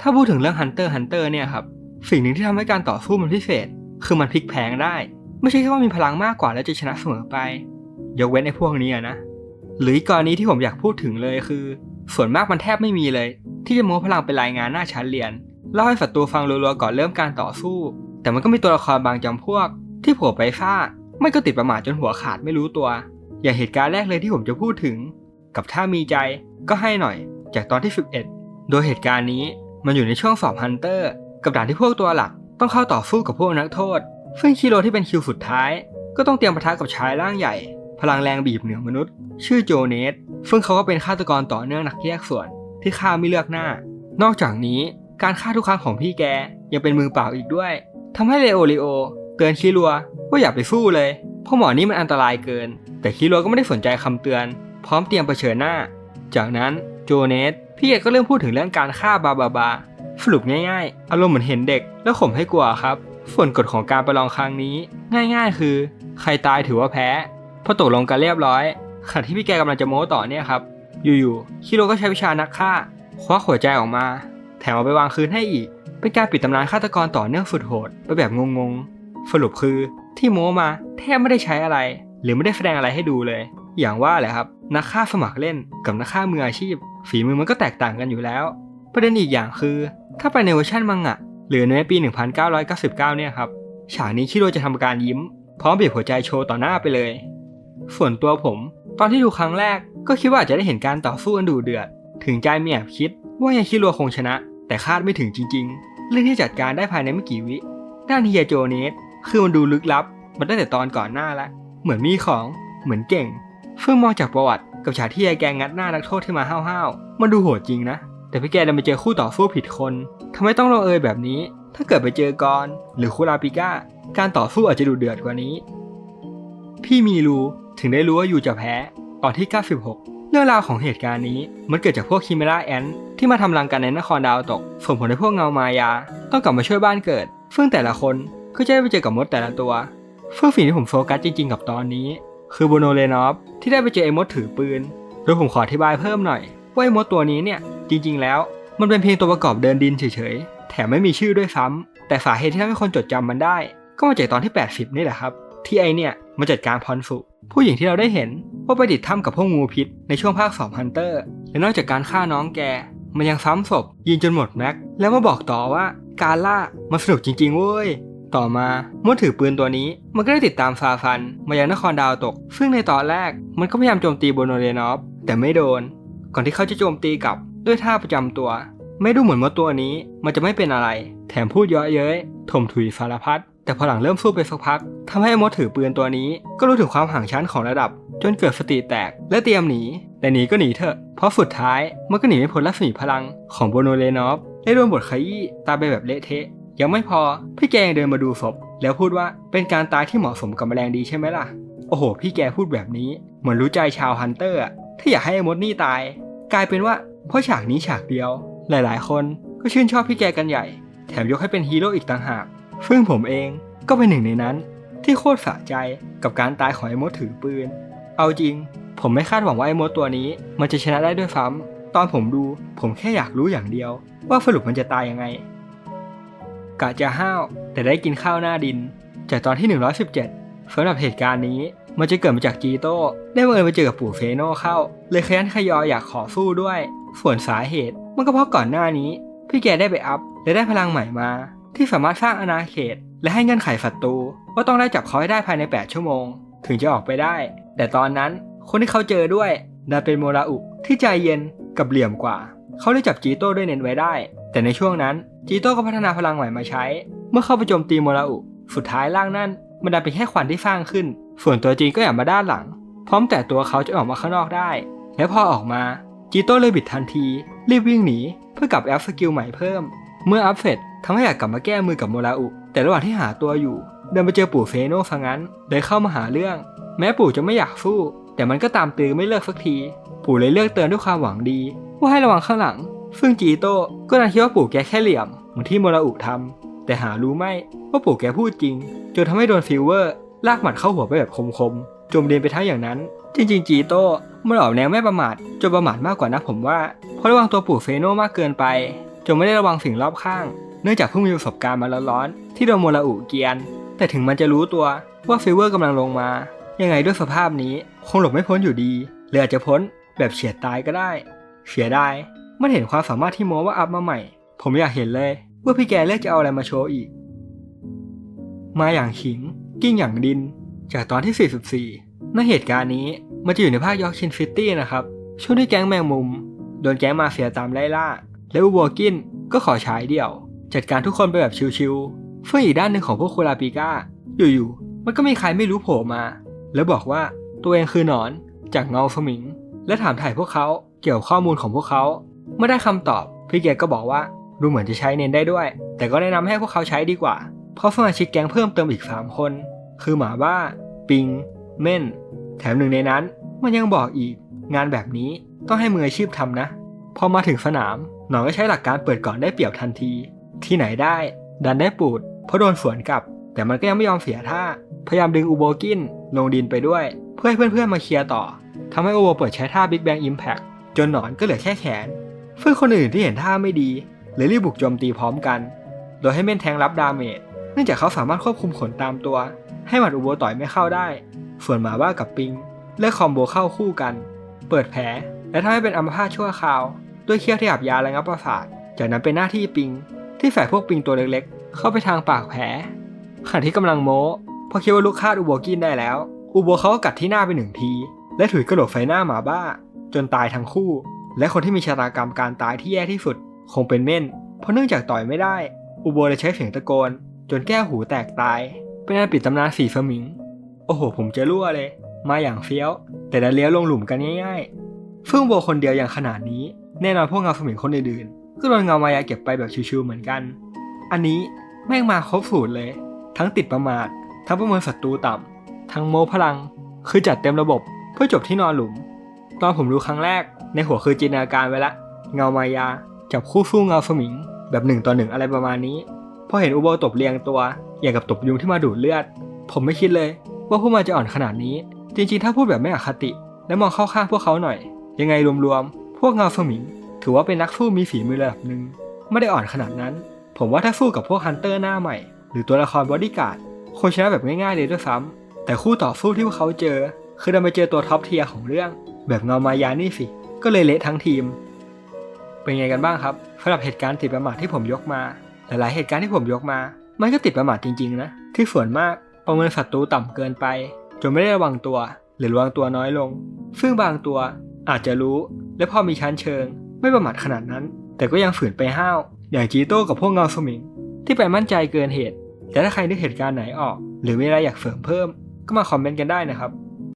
ถ้าพูดถึงเรื่อง Hunter x Hunter เนี่ยครับ สิ่งหนึ่งที่ทำให้การต่อสู้มันพิเศษ คือมันพลิกแพลงได้ ไม่ใช่แค่ว่ามีพลังมากกว่าแล้วจะชนะเสมอไป ยกเว้นไอ้พวกนี้นะ หรืออีกกรณีที่ผมอยากพูดถึงเลยคือ ส่วนมากมันแทบไม่มีเลย ที่จะโม้พลังเป็นรายงานหน้าชั้นเรียนเล่าให้ศัตรูฟังรัวๆก่อนเริ่มการต่อสู้ แต่มันก็มีตัวละครบางจำพวก ที่โผล่ไปซ่าไม่ก็ติดประมาทจนหัวขาดไม่รู้ตัว อย่างเหตุการณ์แรกเลยที่ผมจะพูดถึง กับถ้ามีใจก็ให้หน่อย จากตอนที่ 11 โดยเหตุการณ์นี้ มันอยู่ในช่วงสอบฮันเตอร์ กับด่านที่พวกตัวหลักต้องเข้าต่อสู้กับพวกนักโทษ ซึ่งคิโรที่เป็นคิวสุดท้าย ก็ต้องเตรียมปะทะกับชายร่างใหญ่ พลังแรงบีบเหนือมนุษย์ ชื่อโจเนสซึ่งเขาก็เป็นฆาตกรต่อเนื่องนักแยกส่วนที่ฆ่าไม่เลือกหน้า นอกจากนี้การฆ่าทุกครั้งของพี่แกยังเป็นมือเปล่าอีกด้วยทำให้เลโอริโอเตือนคิรัวว่าอย่าไปสู้เลยเพราะหมอนี่มันอันตรายเกิน แต่คิรัวก็ไม่ได้สนใจคำเตือน พร้อมเตรียมเผชิญหน้า จากนั้น โจเนสพี่แกก็เริ่มพูดถึงเรื่องการฆ่าบาบาบาสรุปง่ายๆ อารมณ์เหมือนเห็นเด็ก แล้วข่มให้กลัวครับ ส่วนกฎของการประลองครั้งนี้ ง่ายๆ คือ ใครตายถือว่าแพ้ พอตกลงกันเรียบร้อยขณะที่พี่แกกำลังจะโม้ต่อเนี่ยครับ อยู่ๆ คิโรก็ใช้วิชานักฆ่า คว้าหัวใจออกมา แถมเอาไปวางคืนให้อีก เป็นการปิดตำนานฆาตกรต่อเนื่องสุดโหดไปแบบงงๆ สรุปคือที่โม้มาแทบไม่ได้ใช้อะไร หรือไม่ได้แสดงอะไรให้ดูเลย อย่างว่าแหละครับ นักฆ่าสมัครเล่นกับนักฆ่ามืออาชีพ ฝีมือมันก็แตกต่างกันอยู่แล้ว ประเด็นอีกอย่างคือ ถ้าไปในเวอร์ชันมังงะหรือในปี 1999 เนี่ยครับ ฉากนี้คิโรจะทำการยิ้ม พร้อมบีบหัวใจโชว์ต่อหน้าไปเลย ส่วนตัวผม ตอนที่ดูครั้งแรกก็คิดว่าจะได้เห็นการต่อสู้อันดุเดือด ถึงใจมีแอบคิด ว่ายังคิโรคงชนะ แต่คาดไม่ถึงจริง ๆ เรื่องที่จัดการได้ภายในไม่กี่วิด้านเฮียโจเนสคือมันดูลึกลับมาตั้งแต่ตอนก่อนหน้าแล้วเหมือนมีของ เหมือนเก่งเฟื่งมองจากประวัติ กับฉากที่ยายแกงัดหน้านักโทษที่มาห้าวๆมันดูโหดจริงนะ แต่พี่แกดันไปเจอคู่ต่อสู้ผิดคนทำไมต้องลงเอยแบบนี้ ถ้าเกิดไปเจอกรหรือคูราปิก้า การต่อสู้อาจจะดูเดือดกว่านี้ พี่มีรู้ถึงได้รู้ว่าอยู่จะแพ้ ตอนที่ 96 เรื่องราวของเหตุการณ์นี้มันเกิดจากพวกคิเมราแอนที่มาทำรังกันในนครดาวตกส่งผลให้พวกเงามายา ต้องกลับมาช่วยบ้านเกิด ซึ่งแต่ละคนก็จะได้ไปเจอกับมดแต่ละตัวซึ่งสิ่งที่ผมโฟกัสจริงๆกับตอนนี้ คือโบโนเลนอฟที่ได้ไปเจอไอ้มดถือปืน โดยผมขออธิบายเพิ่มหน่อย ว่าไอ้มดตัวนี้เนี่ย จริง ๆ แล้ว มันเป็นเพียงตัวประกอบเดินดินเฉยๆ แถมไม่มีชื่อด้วยซ้ำแต่สาเหตุที่ทำให้คนจดจำมันได้ ก็มาจากตอนที่ 80 นี่แหละครับ ที่ไอเนี่ยมาจัดการพรสุ ผู้หญิงที่เราได้เห็นว่าไปติดถ้ำกับพวกงูพิษในช่วงภาคสองฮันเตอร์และนอกจากการฆ่าน้องแก มันยังซ้ำศพยิงจนหมดแม็กแล้วมาบอกต่อว่าการล่ามันสนุกจริงๆเว้ย ต่อมาเมื่อถือปืนตัวนี้ มันก็ได้ติดตามฟาฟัน มายังนครดาวตก ซึ่งในตอนแรกมันก็พยายามโจมตีโบโนเรนอฟแต่ไม่โดน ก่อนที่เขาจะโจมตีกลับด้วยท่าประจำตัว ไม่ดูเหมือนว่าตัวนี้มันจะไม่เป็นอะไร แถมพูดเยาะเย้ยถมถุยสารพัดแต่พอหลังเริ่มสู้ไปสักพักทำให้มดถือปืนตัวนี้ ก็รู้ถึงความห่างชั้นของระดับ จนเกิดสติแตกและเตรียมหนีแต่หนีก็หนีเถอะ เพราะสุดท้ายมันก็หนีไม่พ้นรัศมีพลังของโบโนเรนอฟได้โดนบทขยี้ตาไปแบบเละเทะ ยังไม่พอ พี่แกยังเดินมาดูศพ แล้วพูดว่าเป็นการตายที่เหมาะสมกับแมลงดีใช่ไหมล่ะ โอ้โห พี่แกพูดแบบนี้ เหมือนรู้ใจชาวฮันเตอร์อะถ้าอยากให้ไอ้มดนี่ตาย กลายเป็นว่าเพราะฉากนี้ฉากเดียว หลายๆ คนก็ชื่นชอบพี่แกกันใหญ่ แถมยกให้เป็นฮีโร่อีกต่างหาก ซึ่งผมเองก็เป็นหนึ่งในนั้น ที่โคตรสะใจกับการตายของไอ้มดถือปืน เอาจริง ผมไม่คาดหวังว่าไอ้มดตัวนี้ มันจะชนะได้ด้วยซ้ำตอนผมดูผมแค่อยากรู้อย่างเดียว ว่าสรุปมันจะตายยังไง กะจะห้าว แต่ได้กินข้าวหน้าดิน จากตอนที่ 117สำหรับเหตุการณ์นี้ มันจะเกิดมาจากจีโต้ได้มาเอิญไปเจอกับปู่เฟโน่เข้า เลยขยันขยออยากขอสู้ด้วย ส่วนสาเหตุ มันก็เพราะก่อนหน้านี้ พี่แกได้ไปอัพและได้พลังใหม่มา ที่สามารถสร้างอาณาเขต และให้เงื่อนไขศัตรูว่าต้องได้จับเขาให้ได้ภายใน 8 ชั่วโมง ถึงจะออกไปได้ แต่ตอนนั้นคนที่เขาเจอด้วยดันเป็นโมราอุที่ใจเย็นกับเหลี่ยมกว่า เขาได้จับจีโต้ด้วยเน้นไว้ได้ แต่ในช่วงนั้น จีโต้ก็พัฒนาพลังใหม่มาใช้ เมื่อเข้าไปโจมตีโมราอุ สุดท้ายร่างนั่นมันดันเป็นแค่ควันที่สร้างขึ้น ส่วนตัวจริงก็อยากมาด้านหลัง พร้อมแต่ตัวเขาจะออกมาข้างนอกได้ และพอออกมาจีโต้เลยบิดทันที รีบวิ่งหนี เพื่อกลับแอปสกิลใหม่เพิ่ม เมื่ออัพเสร็จทำให้อยากกลับมาแก้มือกับโมราอุ แต่ระหว่างที่หาตัวอยู่ เดินไปเจอปู่เฟโน่ซะงั้นเลยเข้ามาหาเรื่อง แม้ปู่จะไม่อยากสู้ แต่มันก็ตามตือไม่เลิกสักที ปู่เลยเลือกเตือนด้วยความหวังดี ว่าให้ระวังข้างหลัง ซึ่งจีโต้ก็น่าคิดว่าปู่แกแค่เหลี่ยมเหมือนที่โมราอุทำแต่หารู้ไม่ว่าปู่แกพูดจริง จนทำให้โดนฟิลเวอร์ลากหมัดเข้าหัวไปแบบคมๆ จมเรียนไปทั้งอย่างนั้น จริงๆ จีโต้มันออกแนวไม่ประมาทจนประมาทมากกว่านะผมว่า เพราะระวังตัวปู่เฟโน่มากเกินไป จนไม่ได้ระวังสิ่งรอบข้าง เนื่องจากเพิ่งมีประสบการณ์มาร้อนๆที่โดนโมลาอุเกียน แต่ถึงมันจะรู้ตัวว่าฟิเวอร์กำลังลงมา ยังไงด้วยสภาพนี้คงหลบไม่พ้นอยู่ดีหรืออาจจะพ้นแบบเฉียดตายก็ได้ เสียดาย มันเห็นความสามารถที่โมว่าอัพมาใหม่ ผมอยากเห็นเลย ว่าพี่แกเลือกจะเอาอะไรมาโชว์อีก มาอย่างขิง กิ้งอย่างดิน จากตอนที่ 44ในเหตุการณ์นี้มันจะอยู่ในภาคยอร์ชินซิตี้นะครับ ช่วงที่แก๊งแมงมุม โดนแก๊งมาเฟียตามไล่ล่า แล้วอูโบกินก็ขอฉายเดี่ยว จัดการทุกคนไปแบบชิวๆเฟื่องอีกด้านหนึ่งของพวกคูราปิก้า อยู่ๆมันก็มีใครไม่รู้โผล่มา แล้วบอกว่าตัวเองคือหนอนจากเงาสมิง และถามถ่ายพวกเขาเกี่ยวกับข้อมูลของพวกเขา เมื่อได้คำตอบ พี่แกก็บอกว่าดูเหมือนจะใช้เนนได้ด้วย แต่ก็แนะนำให้พวกเขาใช้ดีกว่า เพราะสมาชิกแก๊งเพิ่มเติมอีก 3 คน คือหมาบ้า ปิง เม่น แถมหนึ่งในนั้น มันยังบอกอีก งานแบบนี้ต้องให้มืออาชีพทำนะ พอมาถึงสนาม หนอนก็ใช้หลักการเปิดก่อนได้เปรียบทันที ที่ไหนได้ ดันได้ปูด เพราะโดนสวนกลับ แต่มันก็ยังไม่ยอมเสียท่า พยายามดึงอูโบกินลงดินไปด้วย เพื่อให้เพื่อนๆมาเคลียร์ต่อทำให้อูโบเปิดใช้ท่า Big Bang Impact จนหนอนก็เหลือแค่แขน เพื่อนคนอื่นที่เห็นท่าไม่ดีเลยรีบบุกโจมตีพร้อมกัน โดยให้เม่นแทงรับดาเมจเนื่องจากเขาสามารถควบคุมขนตามตัว ให้หมัดอูโบต่อยไม่เข้าได้ ส่วนหมาบ้ากับปิงเลือกคอมโบเข้าคู่กัน เปิดแผลและทำให้เป็นอัมพาตชั่วคราว ด้วยเคี้ยวที่อับยาและงับประสาทจากนั้นเป็นหน้าที่ปิง ที่แฝงพวกปิงตัวเล็กๆ เข้าไปทางปากแผลขณะที่กำลังโม้พอคิดว่าลูกคาดอูโบกินได้แล้วอูโบเขาก็กัดที่หน้าไปหนึ่งที และถุยกระโหลกไฟหน้าหมาบ้า จนตายทั้งคู่ และคนที่มีชะตากรรมการตายที่แย่ที่สุด คงเป็นเม่น เพราะเนื่องจากต่อยไม่ได้อูโบเลยใช้เสียงตะโกน จนแก้วหูแตกตาย เป็นอันปิดตำนานสีสมิง โอ้โห ผมจะรั่วเลย มาอย่างเฟี้ยว แต่ดันเลี้ยวลงหลุมกันง่ายๆฟื่งโบคนเดียวอย่างขนาดนี้ แน่นอนพวกเงาสมิงคนอื่นๆก็โดนเงามายาเก็บไปแบบชิวๆเหมือนกัน อันนี้แม่งมาครบสูตรเลย ทั้งติดประมาท ทั้งประเมินศัตรูต่ำทั้งโมพลัง คือจัดเต็มระบบเพื่อจบที่นอนหลุม ตอนผมรู้ครั้งแรก ในหัวคือจินตนาการไว้ละ เงามายาจับคู่สู้เงาสมิง แบบหนึ่งต่อหนึ่งอะไรประมาณนี้พอเห็นอุโบตบเรียงตัว อย่างกับตบยุงที่มาดูดเลือด ผมไม่คิดเลย ว่าพวกมันจะอ่อนขนาดนี้ จริงๆ ถ้าพูดแบบไม่อคติ และมองเข้าข้างพวกเขาหน่อย ยังไงรวมๆ พวกเงาสมิง ถือว่าเป็นนักสู้มีฝีมือระดับหนึ่งไม่ได้อ่อนขนาดนั้น ผมว่าถ้าสู้กับพวกฮันเตอร์หน้าใหม่ หรือตัวละครบอดี้การ์ดคงชนะแบบง่ายๆเลยด้วยซ้ำแต่คู่ต่อสู้ที่พวกเขาเจอ คือดันไปเจอตัวท็อปเทียร์ของเรื่อง แบบเงามายานี่สิ ก็เลยเละทั้งทีม เป็นไงกันบ้างครับสำหรับเหตุการณ์ติดประมาทที่ผมยกมา หลายๆ เหตุการณ์ที่ผมยกมา มันก็ติดประมาทจริงๆนะ ที่ส่วนมากประเมินศัตรูต่ำเกินไป จนไม่ได้ระวังตัว หรือระวังตัวน้อยลง ซึ่งบางตัวอาจจะรู้ และพอมีชั้นเชิง ไม่ประมาทขนาดนั้น แต่ก็ยังฝืนไปห้าว อย่างจีโต้กับพวกเงาสมิง ที่ไปมั่นใจเกินเหตุ แต่ถ้าใครนึกเหตุการณ์ไหนออก หรือมีอะไรอยากเสริมเพิ่ม ก็มาคอมเมนต์กันได้นะครับ